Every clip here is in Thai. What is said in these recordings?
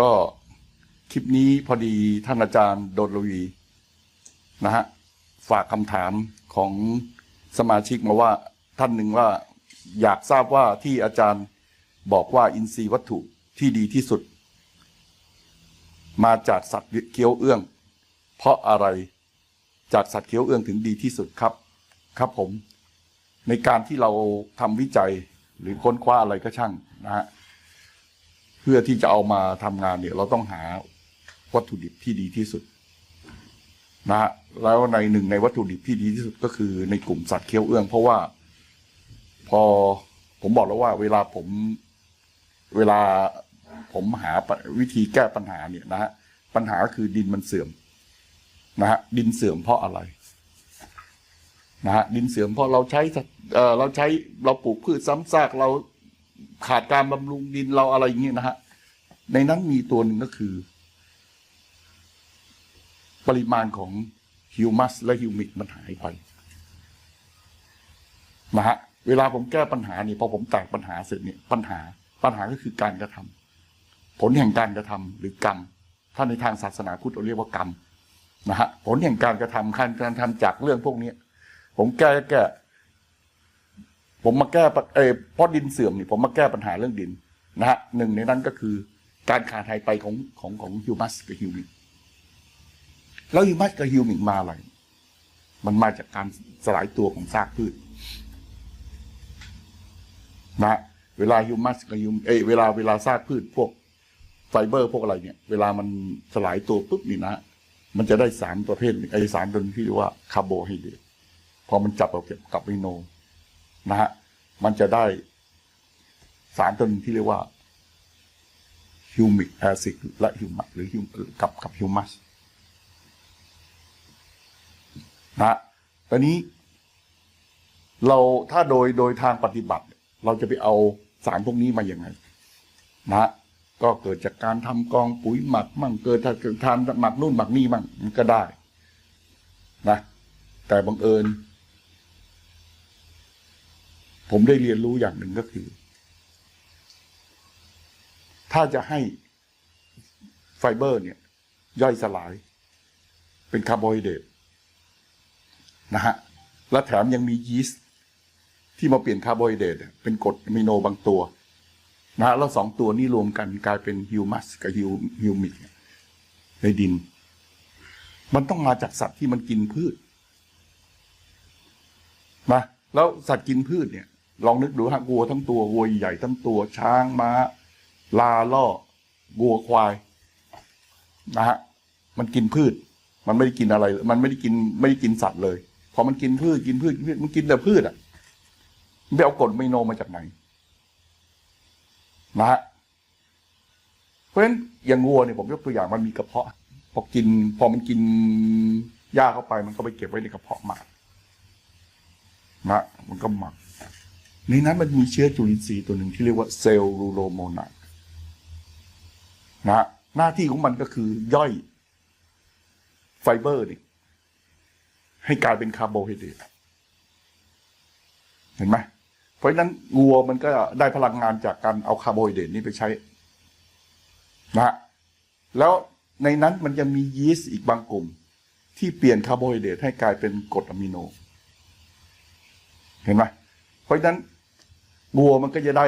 ก็คลิปนี้พอดีท่านอาจารย์โดนลวีนะฮะฝากคำถามของสมาชิกมาว่าท่านหนึ่งว่าอยากทราบว่าที่อาจารย์บอกว่าอินทรีย์วัตถุที่ดีที่สุด มาจากสัตว์เคี้ยวเอื้อง เพราะอะไรจากสัตว์เคี้ยวเอื้องถึงดีที่สุดครับครับผม ในการที่เราทำวิจัยหรือค้นคว้าอะไรก็ช่างนะฮะ พื่อที่จะเอามาทำงานเนี่ย เราต้องหาวัตถุดิบที่ดีที่สุดนะฮะแล้วในหนึ่งในวัตถุดิบที่ดีที่สุดก็คือในกลุ่มสัตว์เคี้ยวเอื้อง เพราะว่า พอผมบอกแล้วว่า เวลาผมเวลาผมหาวิธีแก้ปัญหาเนี่ยนะฮะปัญหาคือดินมันเสื่อม นะฮะดินเสื่อมเพราะอะไรนะฮะดินเสื่อมเพราะเราใช้เอ่อเราใช้เราปลูกพืชซ้ำซากเรา ขาดการบำรุงดินเราอะไรอย่างเงี้ยนะฮะ ในนั้นมีตัวหนึ่งก็คือ ปริมาณของฮิวมัสและฮิวมิกมันหายไปนะฮะเวลาผมแก้ปัญหานี่พอผมแตกปัญหาเสร็จเนี่ยปัญหาปัญหาก็คือการกระทำผลแห่งการกระทำหรือกรรม ถ้าในทางศาสนาพุทธเราเรียกว่ากรรมนะฮะผลแห่งการกระทำการการทำจากเรื่องพวกนี้ผมแก้แก้ ผมมาแก้เออเพราะดินเสื่อมนี่ผมมาแก้ปัญหาเรื่องดินนะฮะหนึ่งในนั้นก็คือการขาดหายไปของของของฮิวมัสกับฮิวมิกแล้วฮิวมัสกับฮิวมิกมาอะไร มันมาจากการสลายตัวของซากพืชนะเวลาฮิวมัสกับฮิวเอเวลาเวลาซากพืชพวกไฟเบอร์พวกอะไรเนี่ย เวลามันสลายตัวปุ๊บนี่นะมันจะได้สารประเภทหนึ่งไอสารตัวนี้ที่เรียกว่าคาร์โบไฮเดรตพอมันจับกับกับไมโน นะฮะมันจะได้สารตัวหนึงที่เรียกว่าฮิวมิกแอซิดและฮิวมัสหรือฮิวกับกับฮิวมัสนะตอนนี้ เราถ้าโดยโดยทางปฏิบัติ เราจะไปเอาสารพวกนี้มาอย่างไง นะ ก็เกิดจากการทำกองปุ๋ยหมักมั่งเกิดจากการทานหมักนู่นหมักนี่มั่งมันก็ได้ นะ แต่บังเอิญ ผมได้เรียนรู้อย่างหนึ่งก็คือ ถ้าจะให้ไฟเบอร์ เนี่ย ย่อยสลาย เป็นคาร์โบไฮเดรตนะฮะ และแถมยังมียีสต์ที่มาเปลี่ยนคาร์โบไฮเดรตเป็นกรดอะมิโนบางตัวนะฮะแล้วสองตัวนี้รวมกันกลายเป็นฮิวมัสกับฮิวฮิวมิกในดิน มันต้องมาจากสัตว์ที่มันกินพืชนะแล้วสัตว์กินพืชเนี่ย ลองนึกดูฮะวัวทั้งตัววัวใหญ่ทั้งตัวช้างม้า ลาล่อวัวควายนะฮะมันกินพืช มันไม่ได้กินอะไร มันไม่ได้กินไม่ได้กินสัตว์เลยพอมันกินพืชกินพืชกินพืชมันกินแต่พืชอะไมันไปเอากรดไมโนมาจากไหนนะฮะเพราะฉะนั้นอย่างวัวเนี่ยผมยกตัวอย่างมันมีกระเพาะ พอกิน พอมันกินหญ้าเข้าไป มันก็ไปเก็บไว้ในกระเพาะหมักนะมันก็หมัก ในนั้นมันมีเชื้อจุลินทรีย์ตัวหนึ่งที่เรียกว่าเซลล์รูโรโมนาสนะหน้าที่ของมันก็คือย่อยไฟเบอร์นี่ให้กลายเป็นคาร์โบไฮเดรตเห็นไหมเพราะฉะนั้นวัวมันก็ได้พลังงานจากการเอาคาร์โบไฮเดรตนี้ไปใช้นะฮะแล้วในนั้นมันจะมียีสต์อีกบางกลุ่ม ที่เปลี่ยนคาร์โบไฮเดรตให้กลายเป็นกรดอะมิโน เห็นไหมเพราะฉะนั้น วัวมันก็จะได้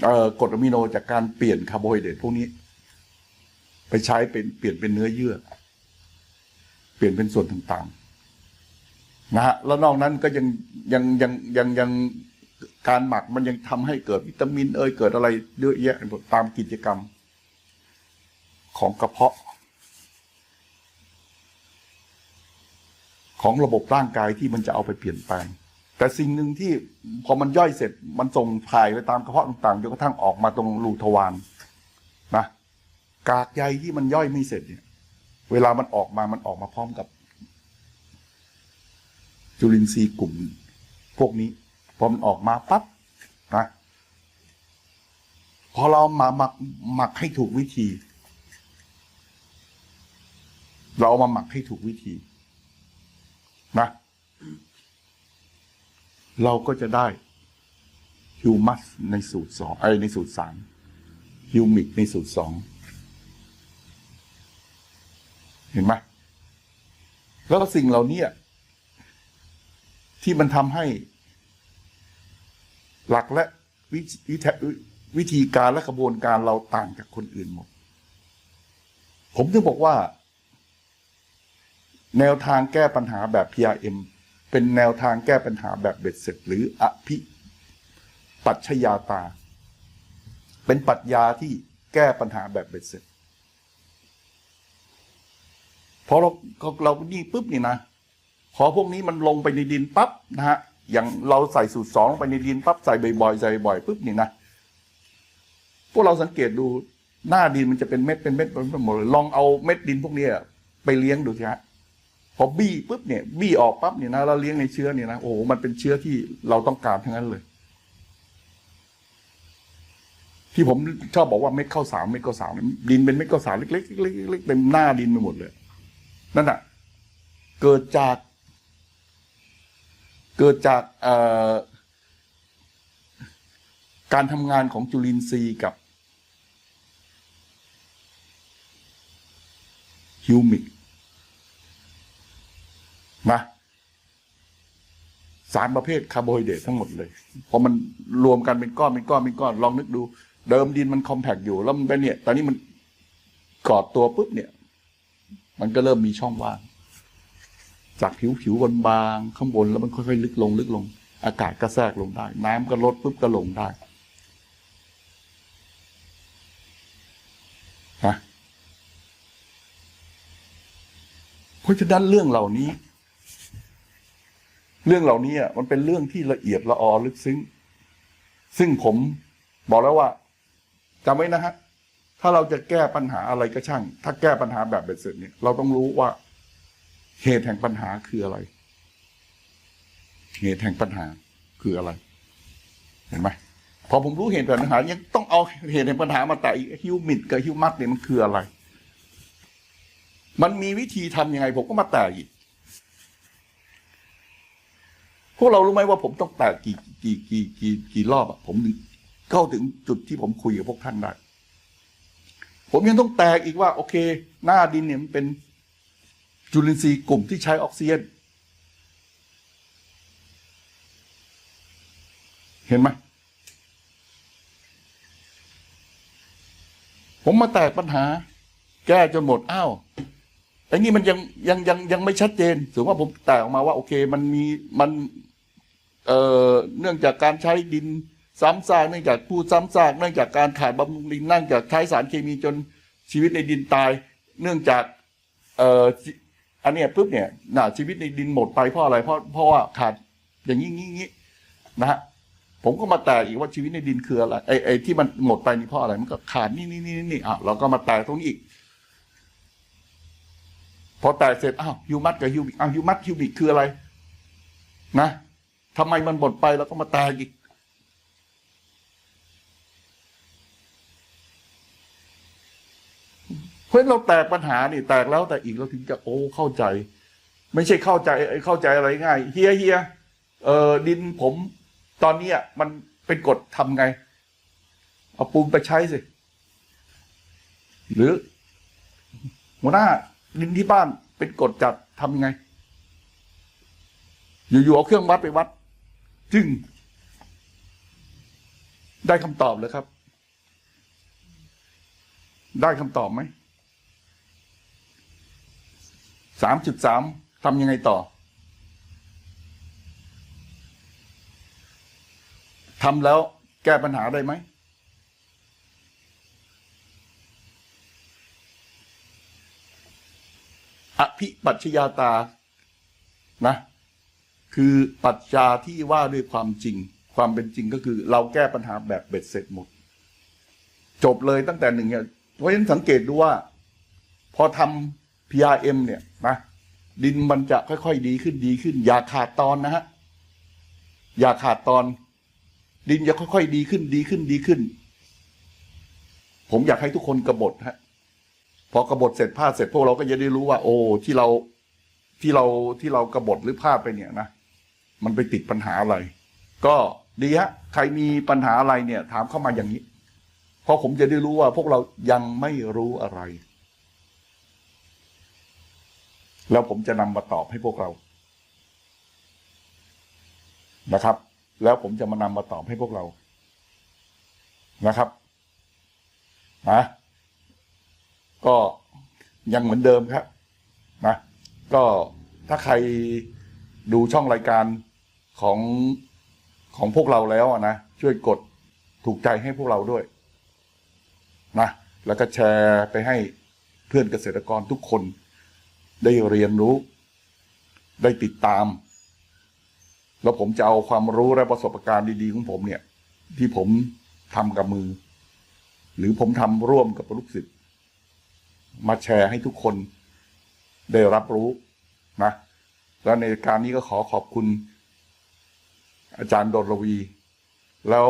เกรดอะมิโนจากการเปลี่ยนคาร์โบไฮเดรตพวกนี้ ไปใช้เป็นเปลี่ยนเป็นเนื้อเยื่อ เปลี่ยนเป็นส่วนต่างๆนะฮะแล้วนอกนั้นก็ยังยังยังยังยังการหมักมันยังทำให้เกิดวิตามิน เอยเกิดอะไรเยอะแยะตามกิจกรรม ของกระเพาะ ของระบบร่างกายที่มันจะเอาไปเปลี่ยนแปลง แต่สิ่งหนึ่งที่พอมันย่อยเสร็จมันส่งถ่ายไปตามกระเพาะต่างๆจนกระทั่งออกมาตรงรูทวารนะกากใยที่มันย่อยไม่เสร็จเนี่ย เวลามันออกมามันออกมาพร้อมกับ จุลินทรีย์กลุ่ม พวกนี้พอมันออกมาปั๊บนะพอเรามาหมักหมักให้ถูกวิธี เราเอามาหมักให้ถูกวิธี นะ เราก็จะได้ฮิวมัสในสูตรสองไอในสูตรสามฮิวมิกในสูตรสองเห็นไหมแล้วสิ่งเหล่านี้ที่มันทำให้ หลักและวิวิธีวิธีการและกระบวนการเราต่างจากคนอื่นหมด ผมถึงบอกว่า แนวทางแก้ปัญหาแบบ PRM เป็นแนวทางแก้ปัญหาแบบเบ็ดเสร็จ หรืออภิปัชญาตา เป็นปัชญาที่แก้ปัญหาแบบเบ็ดเสร็จพอเราเรานี่ปุ๊บนี่นะพอพวกนี้มันลงไปในดินปั๊บนะฮะอย่างเราใส่สูตรสองลงไปในดินปั๊บใส่บ่อยๆใส่บ่อยปุ๊บนี่นะพวกเราสังเกตดูหน้าดินมันจะเป็นเม็ดเป็นเม็ดเป็นหมดเลยลองเอาเม็ดดินพวกนี้ไปเลี้ยงดูสิฮะ พอบี้ปุ๊บเนี่ยบี้ออกปั๊บเนี่ยนะเราเลี้ยงในเชื้อเนี่ยนะโอ้โหมันเป็นเชื้อที่เราต้องการทั้งนั้นเลย ที่ผมชอบบอกว่าเม็ดข้าวสารเม็ดข้าวสารดินเป็นเม็ดข้าวสารเล็กๆเล็กๆเต็มหน้าดินไปหมดเลย นั่นอะ เกิดจาก เกิดจากการทำงานของจุลินทรีย์กับฮิวมิก นะสารประเภทคาร์โบไฮเดรตทั้งหมดเลยพอมันรวมกันเป็นก้อนเป็นก้อนเป็นก้อนลองนึกดู เดิมดินมันคอมแพกอยู่ แล้วมันไปเนี่ย ตอนนี้มันกอดตัวปุ๊บเนี่ย มันก็เริ่มมีช่องว่าง จากผิวผิวบนบางๆข้างบนแล้วมันค่อยๆลึกลง ลึกลง อากาศก็แทรกลงได้ น้ำก็ลดปุ๊บก็ลงได้ฮะเพราะฉะนั้นเรื่องเหล่านี้ เรื่องเหล่านี้อะมันเป็นเรื่องที่ละเอียดละออลึกซึ้ง ซึ่งผมบอกแล้วว่าจำไว้นะฮะถ้าเราจะแก้ปัญหาอะไรก็ช่าง ถ้าแก้ปัญหาแบบเบ็ดเสร็จเนี่ยเราต้องรู้ว่าเหตุแห่งปัญหาคืออะไร เหตุแห่งปัญหาคืออะไร เห็นไหมพอผมรู้เหตุแห่งปัญหา ยังต้องเอาเหตุแห่งปัญหามาแต่ฮิวมิดกับฮิวมัสเนี่ยมันคืออะไร มันมีวิธีทำยังไง ผมก็มาแต่อีก พ วกเรารู้ไหมว่าผมต้องแตกกี่กี่กี่กี่กี่รอบอะผมถึงเข้าถึงจุดที่ผมคุยกับพวกท่านได้ผมยังต้องแตกอีกว่า โอเค หน้าดินเนี่ยมันเป็นจุลินทรีย์กลุ่มที่ใช้ออกซิเจนเห็นไหมผมมาแตกปัญหา แก้จนหมดอ้าวไอ้นี่มันยังยังยังยังไม่ชัดเจนถือว่าผมแตกออกมาว่า โอเค มันมีมัน เอ่อเนื่องจากการใช้ดินซ้ำซากเนื่องจากพูดซ้ำซากเนื่องจากการขาดบำรุงดินเนื่องจากใช้สารเคมีจนชีวิตในดินตาย เนื่องจากเอ่ออันเนี้ยปุ๊บเนี่ยน่ะชีวิตในดินหมดไปเพราะอะไรเพราะเพราะว่าขาดอย่างนี้งี้งี้นะฮะผมก็มาแตกอีกว่าชีวิตในดินคืออะไรไอ้ไอ้ที่มันหมดไปนี่เพราะอะไรมันก็ขาดนี่นี่นี่นี่อะเราก็มาแตกตรงนี้อีกพอแตกเสร็จอ้าวฮิวมัสกับฮิวบิกอ้าวฮิวมัสฮิวบิกคืออะไร นะ ทำไมมันหมดไปแล้วก็มาแตกอีก เพราะฉะนั้นเราแตกปัญหานี่แตกแล้วแต่อีกเราถึงจะโอ้เข้าใจ ไม่ใช่เข้าใจเข้าใจอะไรง่ายเฮียเฮียเออดินผมตอนนี้มันเป็นกฎทำไง เอาปูนไปใช้สิ หรือ หัวหน้าดินที่บ้านเป็นกฎจัดทำยังไง อยู่ๆเอาเครื่องวัดไปวัด จึง ได้คำตอบเลยครับ ได้คำตอบไหมสามจุดสามทำยังไงต่อทำแล้วแก้ปัญหาได้ไหม อภิปัชญาตา นะ คือปรัชญาที่ว่าด้วยความจริง ความเป็นจริงก็คือ เราแก้ปัญหาแบบเบ็ดเสร็จหมด จบเลยตั้งแต่หนึ่งเนี่ยเพราะฉะนั้นสังเกตดูว่า พอทำ PRM เนี่ยนะดินมันจะค่อยๆดีขึ้นดีขึ้น อย่าขาดตอนนะฮะอย่าขาดตอน ดินจะค่อยๆดีขึ้นดีขึ้นดีขึ้น ผมอยากให้ทุกคนกระบฏฮะพอกระบฏเสร็จพลาดเสร็จพวกเราก็จะได้รู้ว่า โอ้ที่เราที่เราที่เรากระบฏหรือพลาดไปเนี่ยนะ มันไปติดปัญหาอะไร ก็ดีฮะใครมีปัญหาอะไรเนี่ย ถามเข้ามาอย่างนี้ เพราะผมจะได้รู้ว่าพวกเรายังไม่รู้อะไร แล้วผมจะนำมาตอบให้พวกเรานะครับ แล้วผมจะมานำมาตอบให้พวกเรานะครับนะก็ยังเหมือนเดิมครับนะก็ถ้าใครดูช่องรายการ ของของพวกเราแล้วอะนะช่วยกดถูกใจให้พวกเราด้วยนะแล้วก็แชร์ไปให้เพื่อนเกษตรกรทุกคนได้เรียนรู้ ได้ติดตาม แล้วผมจะเอาความรู้และประสบการณ์ดีๆของผมเนี่ย ที่ผมทำกับมือ หรือผมทำร่วมกับลูกศิษย์มาแชร์ให้ทุกคนได้รับรู้นะ แล้วในการนี้ก็ขอขอบคุณ อาจารย์ดลวี แล้ว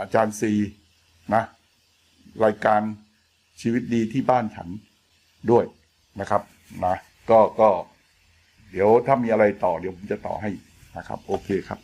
อาจารย์ซีนะรายการชีวิตดีที่บ้านฉันด้วยนะครับนะก็ก็ เดี๋ยวถ้ามีอะไรต่อเดี๋ยวผมจะต่อให้นะครับ โอเคครับ